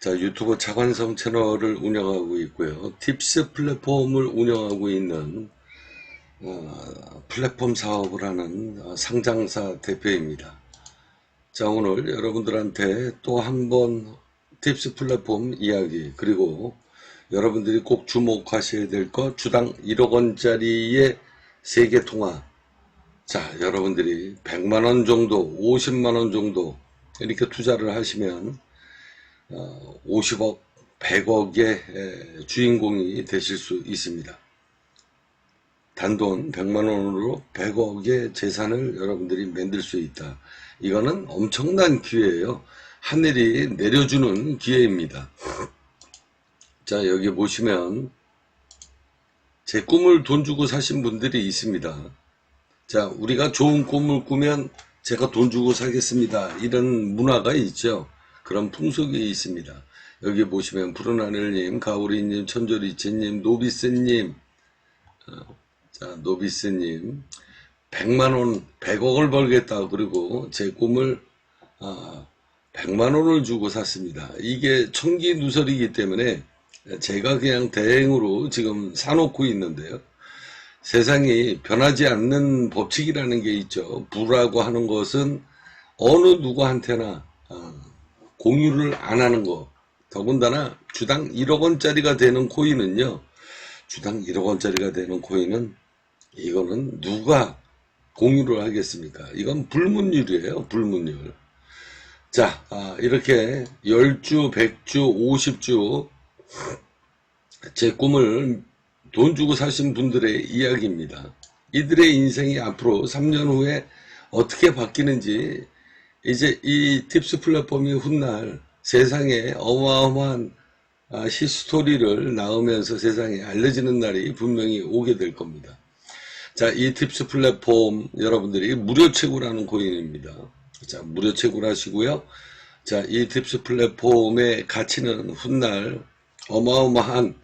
자, 유튜브 차관성 채널을 운영하고 있고요. 팁스 플랫폼을 운영하고 있는 어, 플랫폼 사업을 하는 어, 상장사 대표입니다. 자, 오늘 여러분들한테 또 한 번 팁스 플랫폼 이야기 그리고 여러분들이 꼭 주목하셔야 될 것 주당 1억 원짜리의 세계 통화 자, 여러분들이 100만 원 정도, 50만 원 정도 이렇게 투자를 하시면 어, 50억, 100억의 주인공이 되실 수 있습니다. 단돈 100만 원으로 100억의 재산을 여러분들이 만들 수 있다. 이거는 엄청난 기회예요. 하늘이 내려주는 기회입니다. 자, 여기 보시면 제 꿈을 돈 주고 사신 분들이 있습니다. 자, 우리가 좋은 꿈을 꾸면 제가 돈 주고 사겠습니다. 이런 문화가 있죠. 그런 풍속이 있습니다. 여기 보시면 푸른 하늘님, 가오리님, 천조리치님, 노비스님, 어, 자, 노비스님, 100만원, 100억을 벌겠다. 그리고 제 꿈을, 아, 100만원을 주고 샀습니다. 이게 청기 누설이기 때문에 제가 그냥 대행으로 지금 사놓고 있는데요. 세상이 변하지 않는 법칙이라는 게 있죠. 부라고 하는 것은 어느 누구한테나 어, 공유를 안 하는 거. 더군다나 주당 1억 원짜리가 되는 코인은요. 주당 1억 원짜리가 되는 코인은 이거는 누가 공유를 하겠습니까? 이건 불문율이에요. 불문율. 자, 아, 이렇게 10주, 100주, 50주 제 꿈을 돈 주고 사신 분들의 이야기입니다. 이들의 인생이 앞으로 3년 후에 어떻게 바뀌는지 이제 이 팁스 플랫폼이 훗날 세상에 어마어마한 아, 히스토리를 낳으면서 세상에 알려지는 날이 분명히 오게 될 겁니다. 자, 이 팁스 플랫폼 여러분들이 무료 채굴하는 코인입니다. 자, 무료 채굴하시고요. 자, 이 팁스 플랫폼의 가치는 훗날 어마어마한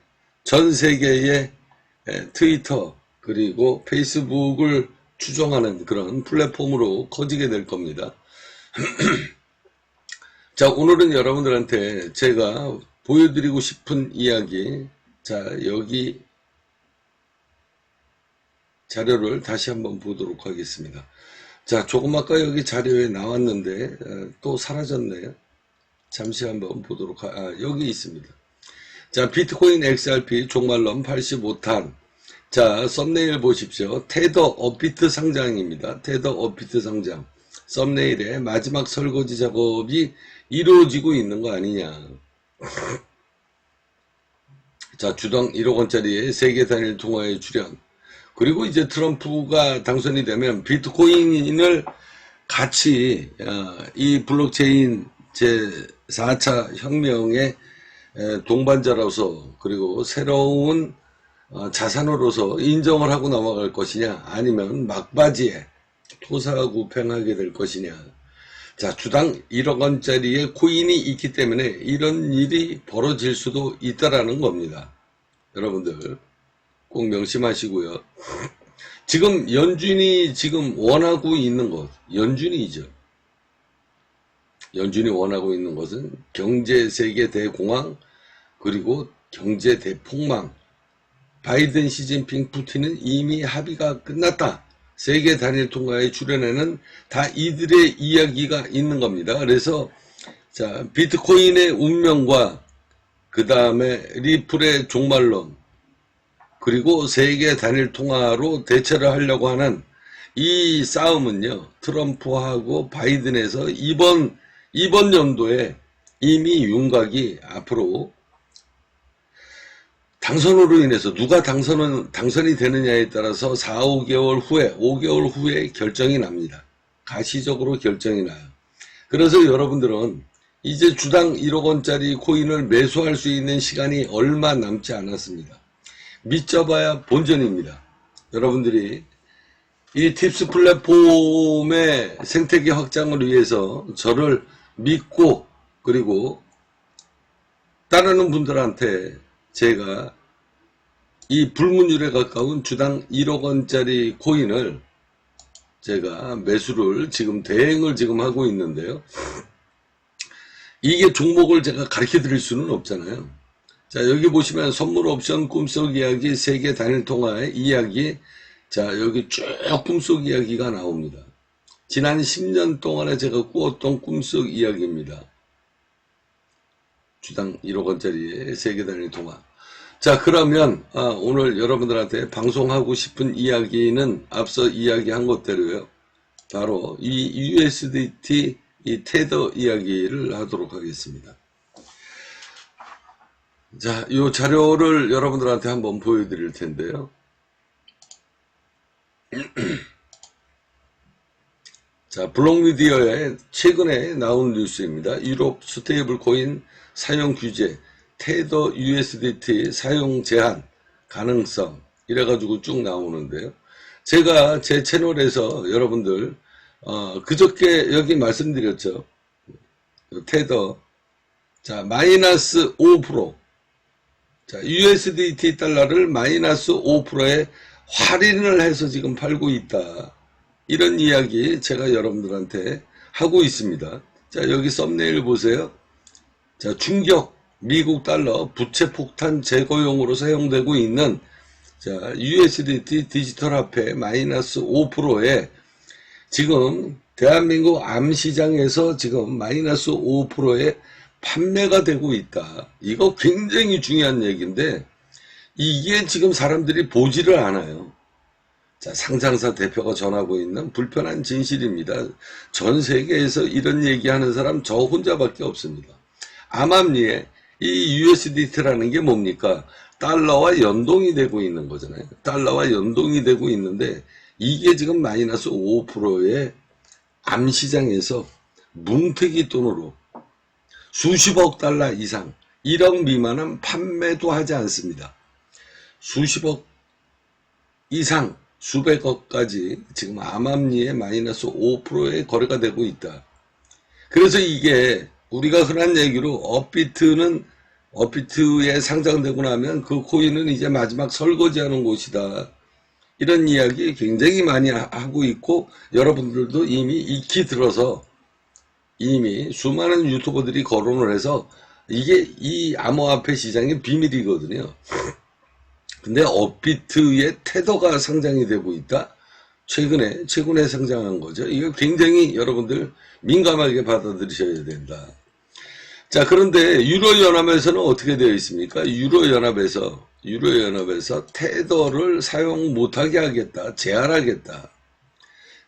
전 세계의 에, 트위터 그리고 페이스북을 추종하는 그런 플랫폼으로 커지게 될 겁니다. 자, 오늘은 여러분들한테 제가 보여드리고 싶은 이야기, 자, 여기 자료를 다시 한번 보도록 하겠습니다. 자, 조금 아까 여기 자료에 나왔는데, 어, 또 사라졌네요. 잠시 한번 보도록, 하, 아, 여기 있습니다. 자, 비트코인 XRP 종말론 85탄. 자, 썸네일 보십시오. 테더 업비트 상장입니다. 테더 업비트 상장. 썸네일에 마지막 설거지 작업이 이루어지고 있는 거 아니냐. 자, 주당 1억 원짜리의 세계 단일 통화에 출연. 그리고 이제 트럼프가 당선이 되면 비트코인을 같이 어, 이 블록체인 제 4차 혁명의 에, 동반자로서 그리고 새로운 어, 자산으로서 인정을 하고 넘어갈 것이냐 아니면 막바지에 토사구팽하게 될 것이냐. 자 주당 1억 원짜리의 코인이 있기 때문에 이런 일이 벌어질 수도 있다라는 겁니다. 여러분들 꼭 명심하시고요. 지금 연준이 지금 원하고 있는 것 연준이죠. 연준이 원하고 있는 것은 경제 세계 대공황 그리고 경제 대폭망. 바이든 시진핑 푸틴은 이미 합의가 끝났다. 세계 단일 통화에 출연에는 다 이들의 이야기가 있는 겁니다. 그래서 자 비트코인의 운명과 그 다음에 리플의 종말론 그리고 세계 단일 통화로 대처를 하려고 하는 이 싸움은요 트럼프하고 바이든에서 이번 이번 연도에 이미 윤곽이 앞으로 당선으로 인해서 누가 당선은, 당선이 되느냐에 따라서 4, 5개월 후에, 5개월 후에 결정이 납니다. 가시적으로 결정이 나요. 그래서 여러분들은 이제 주당 1억 원짜리 코인을 매수할 수 있는 시간이 얼마 남지 않았습니다. 믿져봐야 본전입니다. 여러분들이 이 팁스 플랫폼의 생태계 확장을 위해서 저를 믿고 그리고 따르는 분들한테 제가 이 불문율에 가까운 주당 1억 원짜리 코인을 제가 매수를 지금 대행을 지금 하고 있는데요. 이게 종목을 제가 가르쳐 드릴 수는 없잖아요. 자, 여기 보시면 선물 옵션 꿈속 이야기 세계 단일 통화의 이야기. 자, 여기 쭉 꿈속 이야기가 나옵니다. 지난 10년 동안에 제가 꾸었던 꿈속 이야기입니다. 주당 1억 원짜리 세계 단일 통화. 자, 그러면 아, 오늘 여러분들한테 방송하고 싶은 이야기는 앞서 이야기한 것대로요. 바로 이 USDT 이 테더 이야기를 하도록 하겠습니다. 자, 이 자료를 여러분들한테 한번 보여드릴 텐데요. 자, 블록미디어에 최근에 나온 뉴스입니다. 유럽 스테이블 코인 사용 규제, 테더 USDT 사용 제한 가능성 이래가지고 쭉 나오는데요. 제가 제 채널에서 여러분들 어, 그저께 여기 말씀드렸죠. 테더 자 마이너스 5% 자, USDT 달러를 마이너스 5%에 할인을 해서 지금 팔고 있다. 이런 이야기 제가 여러분들한테 하고 있습니다. 자, 여기 썸네일 보세요. 자, 충격 미국 달러 부채 폭탄 제거용으로 사용되고 있는 자, USDT 디지털 화폐 마이너스 5%에 지금 대한민국 암 시장에서 지금 마이너스 5%에 판매가 되고 있다. 이거 굉장히 중요한 얘기인데 이게 지금 사람들이 보지를 않아요. 자, 상장사 대표가 전하고 있는 불편한 진실입니다. 전 세계에서 이런 얘기하는 사람 저 혼자밖에 없습니다. 암암리에 이 USDT라는 게 뭡니까? 달러와 연동이 되고 있는 거잖아요. 달러와 연동이 되고 있는데 이게 지금 마이너스 5%의 암시장에서 뭉태기 돈으로 수십억 달러 이상 1억 미만은 판매도 하지 않습니다. 수십억 이상 수백억까지 지금 암암리에 마이너스 5%의 거래가 되고 있다. 그래서 이게 우리가 흔한 얘기로 업비트는 업비트에 상장되고 나면 그 코인은 이제 마지막 설거지하는 곳이다. 이런 이야기 굉장히 많이 하고 있고 여러분들도 이미 익히 들어서 이미 수많은 유튜버들이 거론을 해서 이게 이 암호화폐 시장의 비밀이거든요. 근데 업비트의 테더가 상장이 되고 있다. 최근에 최근에 상장한 거죠. 이거 굉장히 여러분들 민감하게 받아들이셔야 된다. 자 그런데 유로 연합에서는 어떻게 되어 있습니까? 유로 연합에서 유로 연합에서 테더를 사용 못하게 하겠다, 제한하겠다.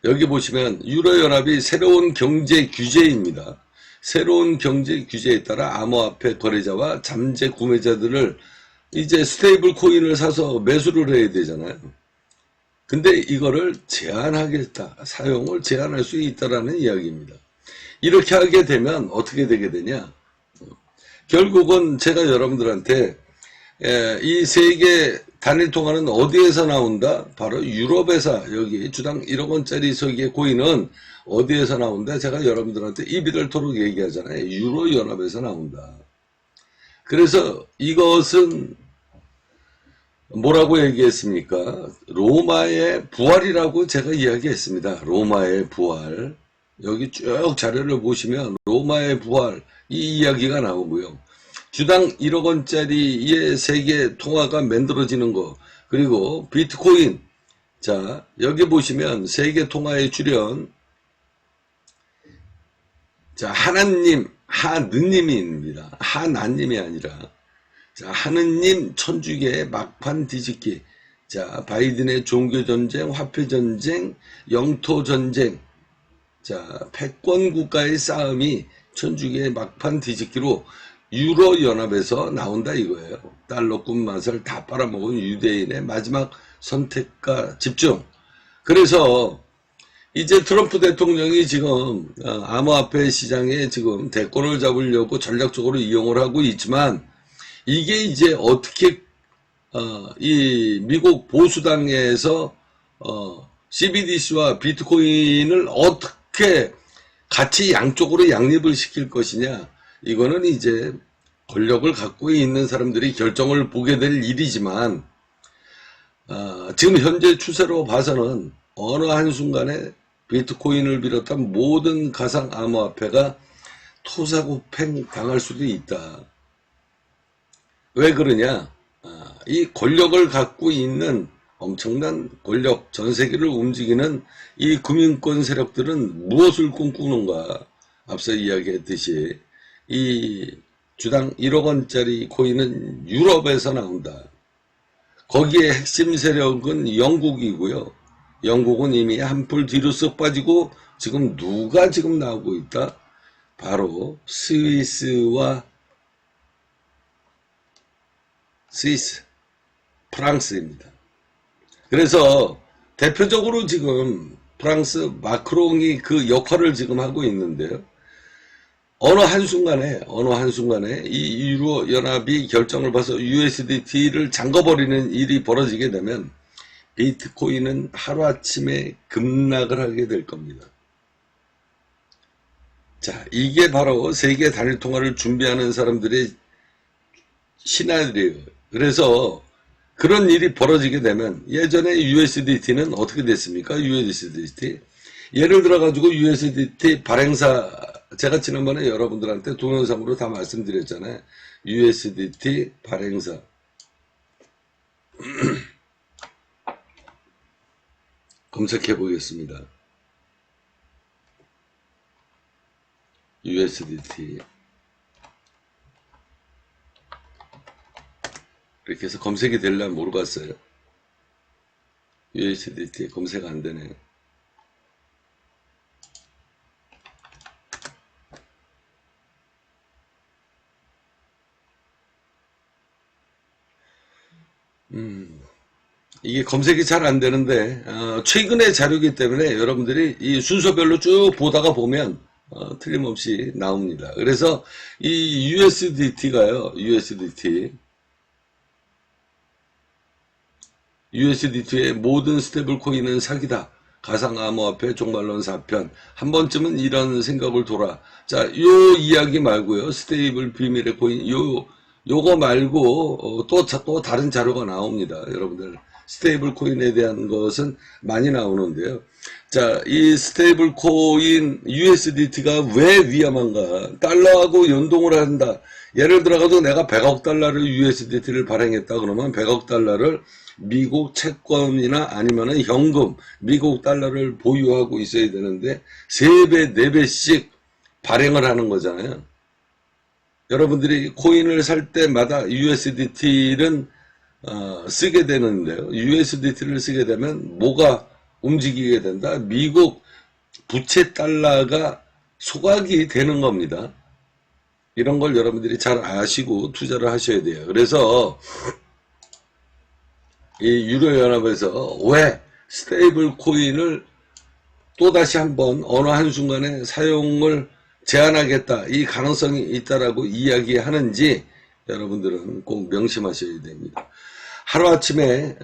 여기 보시면 유로연합이 새로운 경제 규제입니다. 새로운 경제 규제에 따라 암호화폐 거래자와 잠재 구매자들을 이제 스테이블 코인을 사서 매수를 해야 되잖아요. 근데 이거를 제한하겠다. 사용을 제한할 수 있다라는 이야기입니다. 이렇게 하게 되면 어떻게 되게 되냐? 결국은 제가 여러분들한테 이 세계 단일 통화는 어디에서 나온다? 바로 유럽에서 여기 주당 1억 원짜리 저기의 코인은 어디에서 나온다? 제가 여러분들한테 이비를 토록 얘기하잖아요. 유로 연합에서 나온다. 그래서 이것은 뭐라고 얘기했습니까? 로마의 부활이라고 제가 이야기했습니다. 로마의 부활. 여기 쭉 자료를 보시면 로마의 부활 이 이야기가 나오고요. 주당 1억 원짜리의 세계 통화가 만들어지는 거 그리고 비트코인 자 여기 보시면 세계 통화의 출현 자 하나님 하느님입니다 하나님이 아니라 자 하느님 천주교의 막판 뒤집기 자 바이든의 종교전쟁 화폐전쟁 영토전쟁 자 패권 국가의 싸움이 천주교의 막판 뒤집기로 유로 연합에서 나온다 이거예요. 달러꾼 맛을 다 빨아먹은 유대인의 마지막 선택과 집중. 그래서 이제 트럼프 대통령이 지금 어, 암호화폐 시장에 지금 대권을 잡으려고 전략적으로 이용을 하고 있지만 이게 이제 어떻게 어, 이 미국 보수당에서 어, CBDC와 비트코인을 어떻게 같이 양쪽으로 양립을 시킬 것이냐 이거는 이제 권력을 갖고 있는 사람들이 결정을 보게 될 일이지만 어, 지금 현재 추세로 봐서는 어느 한순간에 비트코인을 비롯한 모든 가상 암호화폐가 토사구팽 당할 수도 있다. 왜 그러냐? 아, 이 권력을 갖고 있는 엄청난 권력, 전 세계를 움직이는 이 금융권 세력들은 무엇을 꿈꾸는가? 앞서 이야기했듯이 이 주당 1억 원짜리 코인은 유럽에서 나온다. 거기에 핵심 세력은 영국이고요. 영국은 이미 한풀 뒤로 쓱 빠지고 지금 누가 지금 나오고 있다? 바로 스위스와 스위스, 프랑스입니다. 그래서 대표적으로 지금 프랑스 마크롱이 그 역할을 지금 하고 있는데요. 어느 한순간에, 어느 한순간에 이 유로 연합이 결정을 봐서 USDT를 잠궈버리는 일이 벌어지게 되면 비트코인은 하루아침에 급락을 하게 될 겁니다. 자, 이게 바로 세계 단일 통화를 준비하는 사람들의 시나리오. 그래서 그런 일이 벌어지게 되면 예전에 USDT는 어떻게 됐습니까? USDT. 예를 들어 가지고 USDT 발행사 제가 지난번에 여러분들한테 동영상으로 다 말씀드렸잖아요. USDT 발행사. 검색해 보겠습니다. USDT. 이렇게 해서 검색이 되려면 모르겠어요. USDT 검색 안 되네요. 음, 이게 검색이 잘 안 되는데 어, 최근의 자료이기 때문에 여러분들이 이 순서별로 쭉 보다가 보면 어, 틀림없이 나옵니다. 그래서 이 USDT가요, USDT USDT의 모든 스테이블 코인은 사기다. 가상암호화폐 종말론 4편. 한 번쯤은 이런 생각을 돌아. 자, 요 이야기 말고요. 스테이블 비밀의 코인, 요, 요거 말고, 어, 또, 자- 또 다른 자료가 나옵니다. 여러분들. 스테이블 코인에 대한 것은 많이 나오는데요. 자, 이 스테이블 코인 USDT가 왜 위험한가? 달러하고 연동을 한다. 예를 들어가도 내가 100억 달러를 USDT를 발행했다 그러면 100억 달러를 미국 채권이나 아니면은 현금, 미국 달러를 보유하고 있어야 되는데 3배, 4배씩 발행을 하는 거잖아요. 여러분들이 코인을 살 때마다 USDT는 어, 쓰게 되는데요. USDT를 쓰게 되면 뭐가 움직이게 된다? 미국 부채 달러가 소각이 되는 겁니다. 이런 걸 여러분들이 잘 아시고 투자를 하셔야 돼요. 그래서 이 유로연합에서 왜 스테이블 코인을 또다시 한번 어느 한순간에 사용을 제한하겠다 이 가능성이 있다라고 이야기하는지 여러분들은 꼭 명심하셔야 됩니다. 하루아침에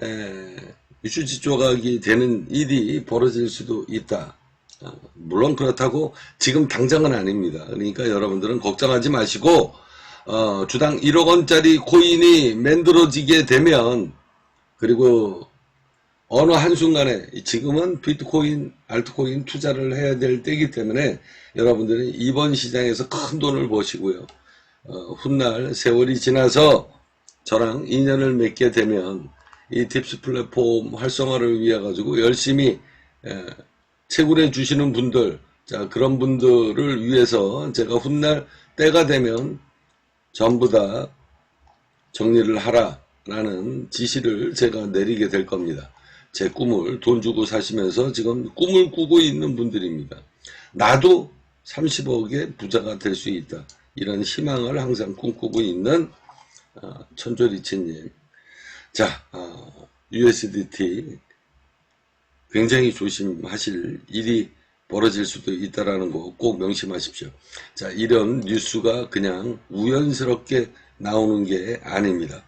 유추지 조각이 되는 일이 벌어질 수도 있다. 어, 물론 그렇다고 지금 당장은 아닙니다. 그러니까 여러분들은 걱정하지 마시고 어, 주당 1억 원짜리 코인이 만들어지게 되면 그리고 어느 한순간에 지금은 비트코인, 알트코인 투자를 해야 될 때이기 때문에 여러분들은 이번 시장에서 큰 돈을 버시고요. 어, 훗날 세월이 지나서 저랑 인연을 맺게 되면 이 팁스 플랫폼 활성화를 위해 가지고 열심히 에, 채굴해 주시는 분들, 자 그런 분들을 위해서 제가 훗날 때가 되면 전부 다 정리를 하라 라는 지시를 제가 내리게 될 겁니다. 제 꿈을 돈 주고 사시면서 지금 꿈을 꾸고 있는 분들입니다. 나도 30억의 부자가 될 수 있다. 이런 희망을 항상 꿈꾸고 있는 어, 천조리치님. 자, 어, USDT 굉장히 조심하실 일이 벌어질 수도 있다라는 거 꼭 명심하십시오. 자, 이런 뉴스가 그냥 우연스럽게 나오는 게 아닙니다.